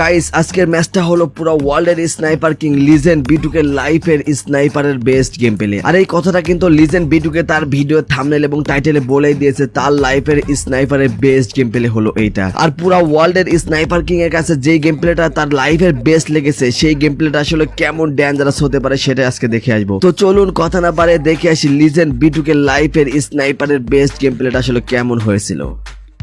Guys আজকের ম্যাচটা হলো পুরো ওয়ার্ল্ডের sniper king legend B two K লাইফের স্নাইপারের বেস্ট গেম প্লে আর এই কথাটা কিন্তু লিজেন্ড বিটুকে তার ভিডিও থামনেল এবং টাইটেলে বলেই দিয়েছে, তার লাইফের স্নাইপারের বেস্ট গেম প্লে হলো এইটা। আর পুরো ওয়ার্ল্ডের স্নাইপার কিং এর কাছে যে গেম প্লেটা তার লাইফের বেস্ট লেগেছে, সেই গেম প্লেটা আসলে কেমন ডেঞ্জারাস হতে পারে সেটা আজকে দেখে আসব। তো চলুন কথা না পারে দেখে আসি লিজেন্ড বিটুকে লাইফের স্নাইপারের বেস্ট গেম প্লেটা আসলে কেমন হয়েছিল।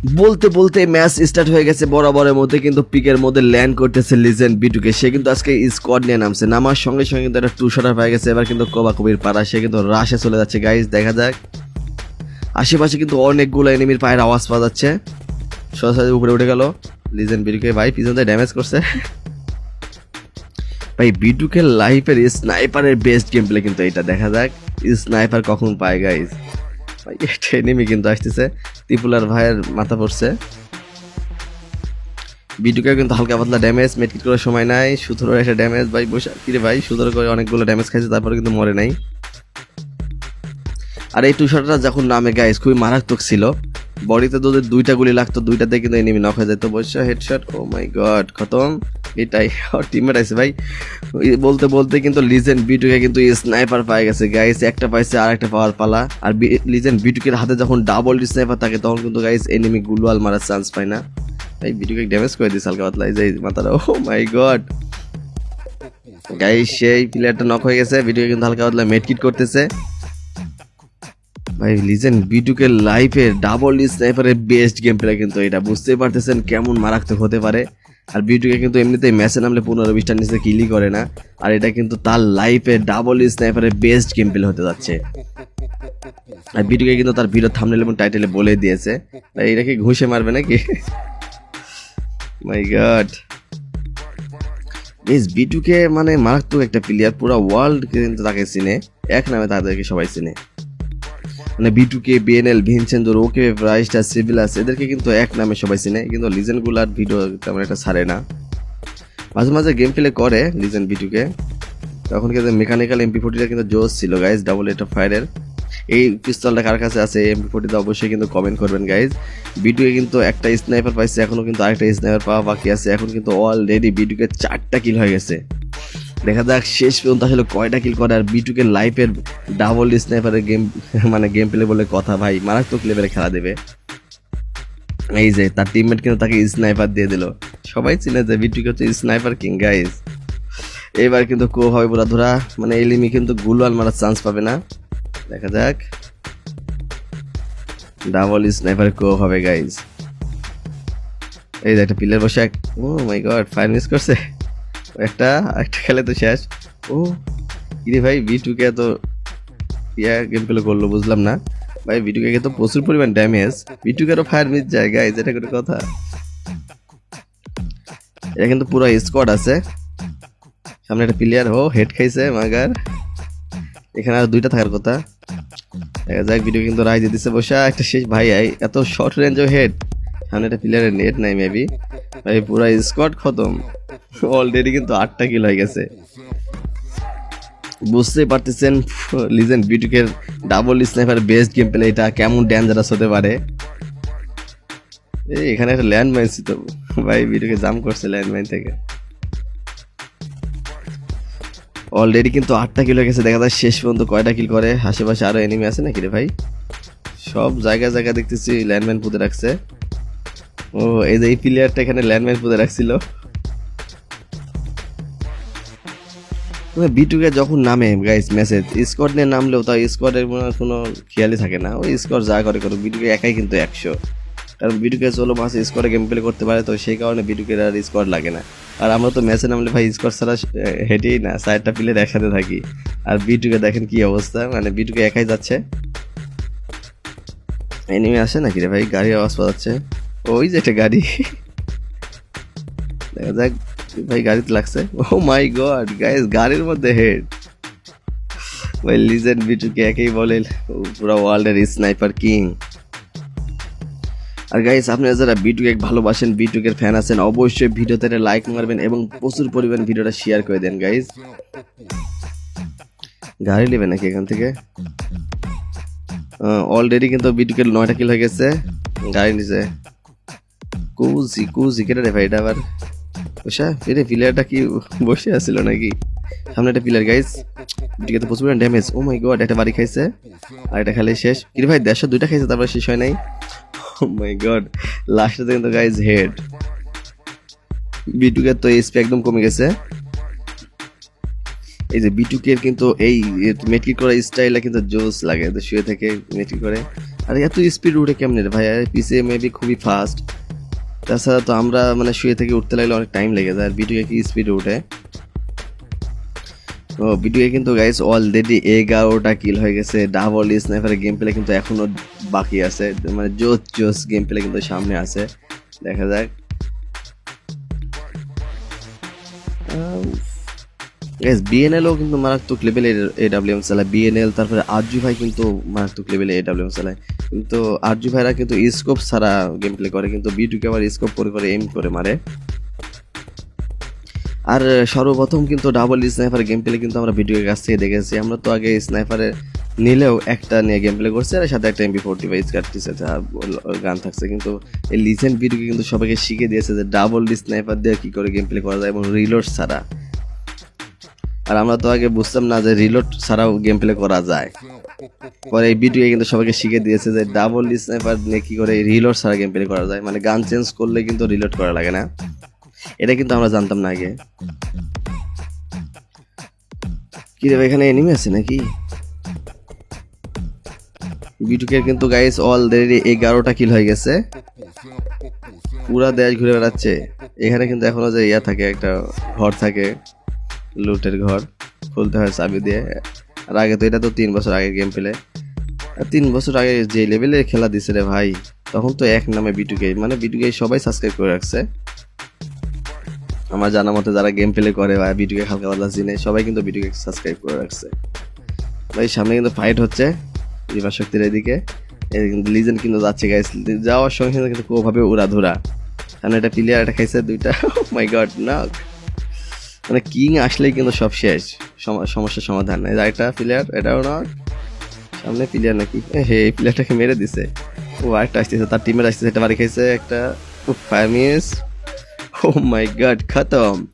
বলতে বলতে ম্যাচ স্টার্ট হয়ে গেছে বরাবরের মধ্যে, কিন্তু পিকের মধ্যে ল্যান্ড করতেছে লিজেন্ড বিটুকে সে কিন্তু আজকে স্কোয়াড নিয়ে নামছে। নামার সঙ্গে সঙ্গে কিন্তু একটা টু শটার হয়ে গেছে। এবার কিন্তু কবা কবির পাড়া, সে কিন্তু রাশে চলে যাচ্ছে। গাইজ দেখা যাক। আশেপাশে কিন্তু অনেকগুলো এনিমির পায়ের আওয়াজ পাওয়া যাচ্ছে। সরাসরি উপরে উঠে গেল। লিজেন্ড বিটুকে ভাই, পিছন থেকে ড্যামেজ করছে। ভাই বিটুকে লাইফের স্নাইপারের বেস্ট গেম প্লে কিন্তু এটা দেখা যাক স্নাইপার কখন পায় গাইজ এনিমি কিন্তু আসতেছে ত্রিপুলার ভাইয়ের মাথা পড়ছে। কিন্তু হালকা পাতলা ড্যামেজ মেটকিট করার সময় নাই একটা ড্যামেজ ভাই, বসে, কিরে ভাই করে অনেকগুলো ড্যামেজ খাইছে, তারপরে কিন্তু মরে নাই। আর এই টুশারটা যখন নামে গাইস খুবই মারাত্মক ছিল। বডিতে তোদের দুইটা গুলি লাগতো, দুইটাতে কিন্তু এনিমি নক হয়ে যেত। অবশ্য হেডশট ও মাই গড খতম। এটাই টিমমেট আছে ভাই। বলতে বলতে কিন্তু লিজেন্ড বিটুকে কিন্তু স্নাইপার পাই গেছে গাইস একটা পাইছে আর একটা পাওয়ার পালা। আর লিজেন্ড বিটুকের হাতে যখন ডাবল স্নাইপার থাকে, তখন কিন্তু গাইস এনিমি গুলওয়াল মারার চান্স পায় না। এই বিটুকে ড্যামেজ করে দিস হালকা পাতলা, এই মাথাটা। ও মাই গড গাইস সেই প্লেয়ারটা নক হয়ে গেছে। ভিডিও কিন্তু হালকা পাতলা মেডকিট করতেছে। ভাই লিজেন বিটুকে লাইফের ডাবল স্নাইপারের বেস্ট গেম প্লে কিন্তু এটা। বুঝতেই পারতেছেন কেমন মারাত্মক হতে পারে। আর বিটুকে কিন্তু এমনিতেই ম্যাচে নামলে পনেরো বিশটার নিচে কিলি করে না। আর এটা কিন্তু তার লাইফে ডাবল স্নাইপারের বেস্ট গেম প্লে হতে যাচ্ছে। আর বিটুকে কিন্তু তার ভিডিও থামনেল এবং টাইটেলে বলে দিয়েছে। ভাই এটা কি ঘুষে মারবে নাকি? মাই গড বেশ বিটুকে মানে মারাত্মক একটা প্লেয়ার পুরো ওয়ার্ল্ড কিন্তু তাকে চিনে। এক নামে তাদেরকে সবাই চিনে। মানে বিটুকে বিএনএল ভিনচেন্দর ওকে ব্রাইস্টা সিভিলাস এদেরকে কিন্তু এক নামে সবাই চিনে, কিন্তু লিজেন্ডগুলার ভিডিও তেমন একটা ছাড়ে না। মাঝে মাঝে গেম প্লে করে লিজেন্ড বিটুকে তখন কিন্তু মেকানিক্যাল এমপি ফোর্টিটা কিন্তু জোস ছিল গাইজ ডাবল এটা ফায়ারের এই পিস্তলটা কার কাছে আছে এমপি ফোর্টিতে অবশ্যই কিন্তু কমেন্ট করবেন গাইজ বিটুকে কিন্তু একটা স্নাইপার পাইছে, এখনও কিন্তু আরেকটা স্নাইপার পাওয়া বাকি আছে, এখন কিন্তু অলরেডি বিটুকে চারটা কিল হয়ে গেছে। দেখা যাক, শেষ পর্যন্ত আসলে কয়টা কিল করে আর বিটুকে লাইফের ডাবল স্নাইপারের গেম মানে গেম প্লে বলে কথা, ভাই। মারাত্মক লেভেলে খেলা দেবে। এই যে, তার টিমমেট কিন্তু তাকে স্নাইপার দিয়ে দিল। সবাই চিনে যে বিটুকে হচ্ছে স্নাইপার কিং গাইজ এবার কিন্তু কো হবে পুরা ধরা। মানে এলিমি কিন্তু গুলওয়াল মারার চান্স পাবে না। দেখা যাক। ডাবল স্নাইপার কো হবে গাইজ এই যে, একটা পিলার বসে oh my god fire miss করছে একটা একটা খেলে তো শেষ। ও ইরে ভাই বি টুকে এত ইয়া গেম প্লে করল, বুঝলাম না। ভাই বিটুকে তো প্রচুর পরিমাণ ড্যামেজ বিটুকে আরও ফায়ার মিস যায় গাইজ এটা কোনো কথা। এটা কিন্তু পুরো স্কোয়াড আছে। সামনে একটা প্লেয়ার ও হেড খাইছে, মাগার। এখানে আর দুইটা থাকার কথা। দেখা যাক ভিডিও কিন্তু রায় দিচ্ছে বসা। একটা শেষ ভাই এত শর্ট রেঞ্জও হেড সামনে একটা প্লেয়ারের নেট নাই মেবি ভাই, পুরো স্কোয়াড খতম। অলরেডি কিন্তু আটটা কিল হয়ে গেছে। বুঝতেই পারতেছেন legend বিটুকের double sniper best game play এটা কেমন ডেঞ্জারাস হতে পারে। এই, এখানে একটা ল্যান্ড মাইন তো ভাই বিটুকে জাম করছে ল্যান্ড মাইন থেকে। অলরেডি কিন্তু আটটা কিল হয়ে গেছে। দেখা যায় শেষ পর্যন্ত কয়টা কিল করে? আশেপাশে আরও এনিমি আছে নাকি রে ভাই? সব জায়গায় জায়গায় দেখতেছি ল্যান্ডম্যান পুঁতে রাখছে। ও, এই যে এই প্লেয়ারটা এখানে ল্যান্ডম্যান পুঁতে রাখছিল। বিটুকে যখন নামে গাইস মেসেজ স্কোয়াড নিয়ে নামলেও তাও স্কোয়াডের কোনো খেয়ালই থাকে না। ওই স্কোয়াড যা করে করুক বিটুকে একাই কিন্তু একশো। কারণ বিটুকে চলো মাসে স্কোয়াডে গেম প্লে করতে পারে, তো সেই কারণে বিটুকের আর স্কোয়াড লাগে না। আর আমরা তো ম্যাচে নামলে ভাই স্কোয়াড ছাড়া হেঁটেই না সাইডটা প্লেয়ার একসাথে থাকি। আর বিটুকে দেখেন কি অবস্থা মানে বিটুকে একাই যাচ্ছে। এনিমি আসে নাকি রে ভাই? গাড়ি আওয়াজ পাওয়া যাচ্ছে। ওই যে একটা গাড়ি। দেখা যাক ভাই গাড়িতে লাগছে। ও মাই গড গাইস গাড়ির মধ্যে হেড ভাই লিজেন্ড বিটুকে একেই বলে পুরো ওয়ার্ল্ডের স্নাইপার কিং আর গাইস আপনারা যারা বিটুকে ভালোবাসেন, বিটুকের ফ্যান আছেন, অবশ্যই ভিডিওতে লাইক মারবেন এবং প্রচুর পরিমাণ ভিডিওটা শেয়ার করে দেন গাইস গাড়ি নেবে নাকি এখান থেকে? অলরেডি কিন্তু বিটুকের নয়টা কিল হয়ে গেছে। গাড়ি নিচে কুজি কুজি, কেটে রে ভাই, এটা আবার। ওষা ফিরে প্লেয়ারটা কি বসে আছিল নাকি? সামনে একটা প্লেয়ার গাইস এদিকে তো প্রচুর ড্যামেজ ও মাই গড একটা বাড়ি খাইছে, আর এটা খেলে শেষ। কি রে ভাই, দেড়শো দুইটা খাইছে, তারপরে শেষ হয় নাই? ও মাই গড লাস্টে কিন্তু গাইস হেড বিটুকের তো এসপি একদম কমে গেছে। এই যে বিটুকের কিন্তু এই মেট্রিক করা স্টাইলটা কিন্তু জোস লাগে তো শুয়ে থেকে মেট্রিক করে। আর এত স্পিড উঠে কেমনে ভাই? পিসে মেবি খুবই ফাস্ট তাছাড়া তো আমরা মানে শুয়ে থেকে উঠতে লাগলে অনেক টাইম লেগে যায়, আর বিটুকে কি স্পিডে উঠে? তো ভিডিও কিন্তু গাইস অলরেডি এগারোটা কিল হয়ে গেছে ডাবল স্নাইপারের গেম প্লে কিন্তু এখনও বাকি আছে মানে জোস জোস গেম প্লে কিন্তু সামনে আছে, দেখা যাক। গাইস বিএনএলও কিন্তু মারাত্মক লেভেলে এডাব্লিউএম চালায়। বিএনএল তারপরে আরজু ভাই কিন্তু মারাত্মক লেভেলে এডাব্লিউএম চালায়। কিন্তু আরজু ভাইরা কিন্তু স্কোপ ছাড়া গেম প্লে করে, কিন্তু বিটুকে আবার স্কোপ করে করে এম করে মারে। আর সর্বপ্রথম কিন্তু ডাবল স্নাইপার গেম প্লে কিন্তু আমরা ভিডিওর কাছ থেকে দেখেছি। আমরা তো আগে স্নাইপারে নিলেও একটা নিয়ে গেম প্লে করছি, আর সাথে একটা এমবি ফোরটি ফাইভ কাটতেছে গান থাকছে। কিন্তু এই লিজেন্ড ভিডিও কিন্তু সবাইকে শিখে দিয়েছে যে ডাবল স্নাইপার দিয়ে কি করে গেম প্লে করা যায় এবং রিলোড ছাড়া। আর আমরা তো আগে বুঝতাম না যে রিলোড ছাড়াও গেম প্লে করা যায়। পরে এই ভিডিও কিন্তু সবাইকে শিখে দিয়েছে যে ডাবল স্নাইপার নিয়ে কি করে রিলোড ছাড়া গেম প্লে করা যায়। মানে গান চেঞ্জ করলে কিন্তু রিলোড করা লাগে না। এটা কিন্তু আমরা জানতাম না আগে। কি রে এখানে এনিমি আছে নাকি? বিটুকের কিন্তু গাইস অলরেডি এগারোটা কিল হয়ে গেছে। পুরা দেশ ঘুরে বেড়াচ্ছে। এখানে কিন্তু এখনও যে ইয়া থাকে, একটা ঘর থাকে। লুটের ঘর খুলতে হয় চাবি দিয়ে। আর আগে তো এটা তো তিন বছর আগে গেম পেলে। তিন বছর আগে যে লেভেলে খেলা দিছে রে ভাই, তখন তো এক নামে বিটুকে মানে বিটুকে সবাই সাবস্ক্রাইব করে রাখছে। আমার জানা মতে যারা গেম প্লে করে বা ভিডিওকে হালকা পাতলা চিনে সবাই কিন্তু ভিডিওকে সাবস্ক্রাইব করে রাখছে। ভাই, সামনে কিন্তু ফাইট হচ্ছে রিভার শক্তির এদিকে। লিজেন্ড কিন্তু যাচ্ছে গাইস যাওয়ার সঙ্গে সঙ্গে কিন্তু কোভাবে উড়া ধুরা সামনে একটা প্লেয়ার একটা খাইছে দুইটা। মাই গড না মানে কিং আসলেই কিন্তু সব শেষ। সম- সমস্যার সমাধান যে একটা প্লেয়ার এটাও না। সামনে প্লেয়ার নাকি? হে, এই প্লেয়ারটাকে মেরে দিছে। ও আরেকটা আসতেছে, তার টিমের আসতেছে একটা বাড়ি খাইছে একটা। ফাইভ ও মাই গড খতম।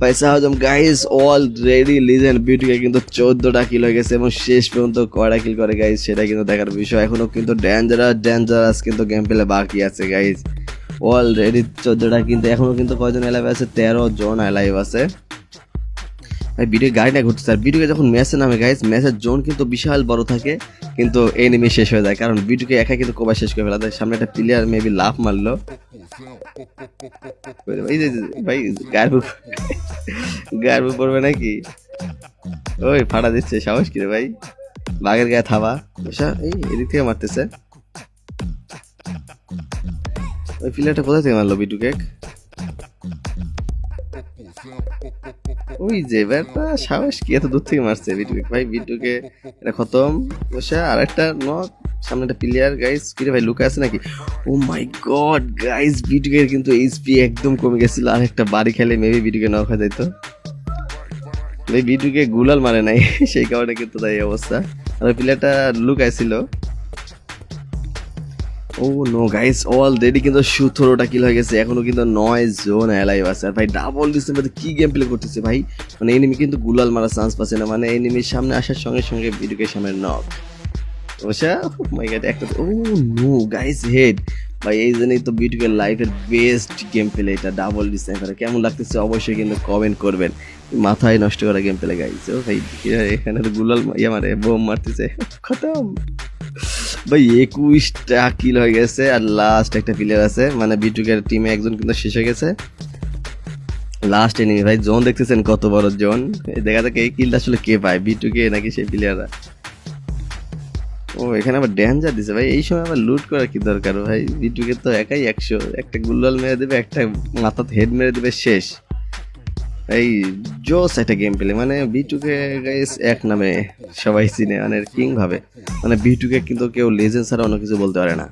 পয়সা হজম গাইস অলরেডি লিজেন্ড বিউটিকে কিন্তু চোদ্দটা কিল হয়ে গেছে এবং শেষ পর্যন্ত কয়টা কিল করে গাইস সেটা কিন্তু দেখার বিষয়। এখনও কিন্তু ডেঞ্জারাস ডেঞ্জারাস কিন্তু গেম প্লে বাকি আছে গাইস অলরেডি চোদ্দটা কিন্তু, এখনও কিন্তু কয়জন অ্যালাইভ আছে? তেরো জন অ্যালাইভ আছে। ভিডিও গাড়ি না ঘুরতে স্যার ভিডিওকে যখন ম্যাচে নামে গাইস ম্যাচের জোন কিন্তু বিশাল বড় থাকে, কিন্তু এনিমি শেষ হয়ে যায়। কারণ ভিডিওকে একা কিন্তু কোবা শেষ করে ফেলা। সামনে একটা প্লেয়ার মেবি লাফ মারলো। ভাই, গায়ের গায়ের পড়বে নাকি? ওই, ফাটা দিচ্ছে, সাহস কি রে ভাই? বাঘের গায়ে থাবা। এই, এদিক থেকে মারতেছে। ওই প্লেয়ারটা কোথা থেকে মারলো বিটু কেক ওই যে ব্যাটা সাহস কি? এত দূর থেকে মারছে বিটুকে ভাই বিটুকে এটা খতম। বসে আর একটা নক সামনে একটা প্লেয়ার গাইস কিরে ভাই লুকা আছে নাকি? ও মাই গড গাইস বিটুকের কিন্তু এইচপি একদম কমে গেছিল। আর একটা বাড়ি খেলে মেবি বিটুকে নক হয়ে যাইতো। বিটুকে গুলাল মারে নাই। সেই কারণে কিন্তু তাই অবস্থা। আর প্লেয়ারটা লুকাইছিল ও নো গাইস অলরেডি কিন্তু সতেরোটা কিল হয়ে গেছে, এখনও কিন্তু নয় জোন অ্যালাইভ আছে। আর ভাই ডাবল ডিসেম্বরে কি গেম প্লে করতেছে ভাই? মানে এনিমি কিন্তু গুলাল মারার চান্স পাচ্ছে না মানে এনিমির সামনে আসার সঙ্গে সঙ্গে ভিডিওকে সামনে নক ওষা মাই গড একটা ও নো গাইস হেড ভাই, এই জন্যই তো বিটুকের লাইফের বেস্ট গেম প্লে এটা ডাবল ডিসেম্বরে কেমন লাগতেছে অবশ্যই কিন্তু কমেন্ট করবেন। মাথায় নষ্ট করা গেম প্লে গাইস ও ভাই, এখানে তো গুলাল ইয়ে মারে, বোম মারতেছে। খতম! ভাই, একুশটা কিল হয়ে গেছে আর লাস্ট একটা প্লেয়ার আছে। মানে বিটুকের টিমে একজন কিন্তু শেষ হয়ে গেছে। লাস্ট এনিমি ভাই জোন দেখতেছেন কত বড় জোন দেখা যাক এই কিলটা আসলে কে পায় বিটুকে নাকি সেই প্লেয়াররা ও, এখানে আবার ড্যাঞ্জার দিছে, ভাই। এই সময় আবার লুট করার কি দরকার, ভাই? বিটুকে তো একাই একশো, একটা গুল্লাল মেরে দেবে, একটা মাথাতে হেড মেরে দেবে, শেষ। এই জোস একটা গেম প্লে মানে B B two K guys এক নামে সবাই চিনে মানে কিং ভাবে। মানে বিটুকে কিন্তু কেউ লেজেন্ড ছাড়া অন্য কিছু বলতে পারে না।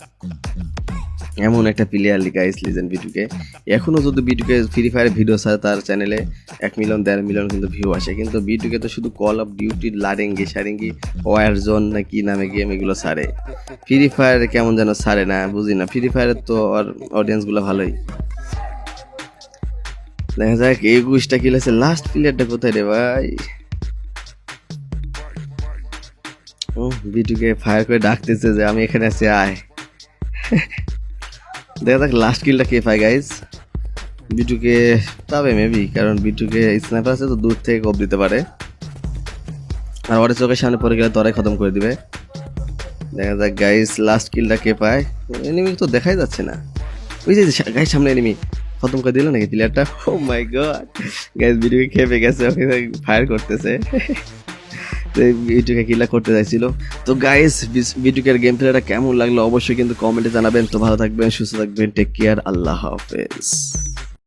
এমন একটা প্লেয়ার গাইস লিজেন্ড বিটুকে এখনও যদি বিটুকে ফ্রি ফায়ার ভিডিও ছাড়ে তার চ্যানেলে এক মিলিয়ন দেড় মিলিয়ন কিন্তু ভিউ আসে। কিন্তু বিটুকে তো শুধু কল অফ ডিউটি লারেঙ্গি সারেঙ্গি ওয়ার জোন না কি নামে গেম এগুলো ছাড়ে। ফ্রি ফায়ার কেমন যেন ছাড়ে না, বুঝি না। ফ্রি ফায়ারের তো অডিয়েন্সগুলো ভালোই। দেখা যাক, একুশটা কিল আছে লাস্ট প্লেয়ারটা কোথায় রে ভাই? ও বিটুকে ফায়ার করে ডাকতেছে যে আমি এখানে আছি, আয়। দেখা যাক লাস্ট কিলটা কে পায় গাইজ বিটুকে পাবে মেবি কারণ বিটুকে স্নাইপার আছে, তো দূর থেকে কপ দিতে পারে। আর ওর চোখের সামনে পড়ে গেলে তরাই খতম করে দিবে। দেখা যাক গাইস লাস্ট কিলটা কে পায়? এনিমি তো দেখাই যাচ্ছে না। ওই যে গাইস সামনে এনিমি খতম করে দিল নাকি প্লেয়ারটা ও মাই গড গ্যাস ভিডিওকে খেপে গেছে ওকে ফায়ার করতেছে। ভিডিওকে কিলা করতে চাইছিল। তো গাইস ভিডিওকের গেম প্লেটা কেমন লাগল অবশ্যই কিন্তু কমেন্টে জানাবেন। তো ভালো থাকবেন, সুস্থ থাকবেন টেক কেয়ার আল্লাহ হাফেজ।